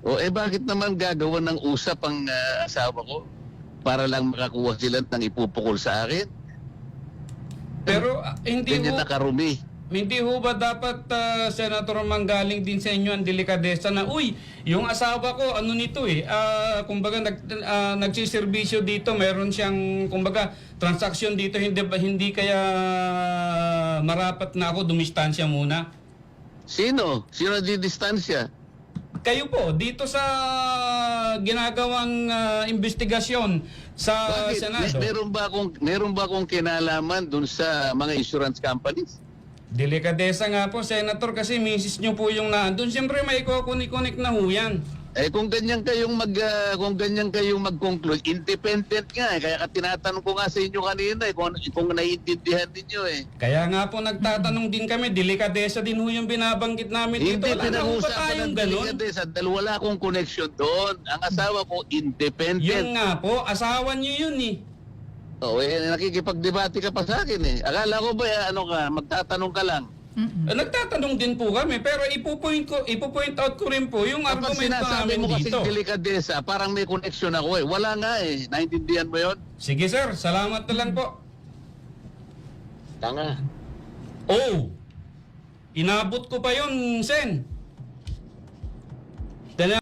O eh bakit naman gagawa ng usap ang ah, asawa ko para lang makakuha sila ng ipupukol sa akin? Pero ah, hindi Ganyan ho, nakarumi. hindi ho ba dapat ah, Senator manggaling din sa inyo ang delikadesa na uy, yung asawa ko ano nito eh, ah, kumbaga nag ah, nagsiservisyo dito, meron siyang kumbaga transaksyon dito hindi ba hindi kaya marapat na ako dumistansya muna. Sino? Sino di distansya? Kayo po dito sa ginagawang ah, investigasyon sa Bakit? Senado. Meron ba akong meron ba akong kinalaman dun sa mga insurance companies? Delikadesa nga po, Senator, kasi misis nyo po yung naandun. Siyempre may kukunik-kunik na ho yan. Eh kung ganyan kayong mag ah, kung ganyan kayong mag-conclude, independent nga eh. Kaya ka tinatanong ko nga sa inyo kanina eh kung, kung naiintindihan niyo eh. Kaya nga po nagtatanong din kami, delikadesa din ho yung binabanggit namin dito. Hindi ba pinag-uusapan tayong ng ganun? delikadesa dahil wala akong connection doon. Ang asawa ko independent. Yun nga po, asawa nyo yun eh. Oh, eh, nakikipagdebate ka pa sa akin eh. Akala ko ba eh, ano ka, magtatanong ka lang. Eh, Nagtatanong din po kami, pero ipupoint, ko, ipupoint out ko rin po yung Kapag argumento sinasabi namin mo kasi dito. delikadesa, parang may connection ako eh. Wala nga eh. Naintindihan mo yon? Sige sir, salamat na lang po. Tanga. Oh, inabot ko pa yun, Sen. Tala-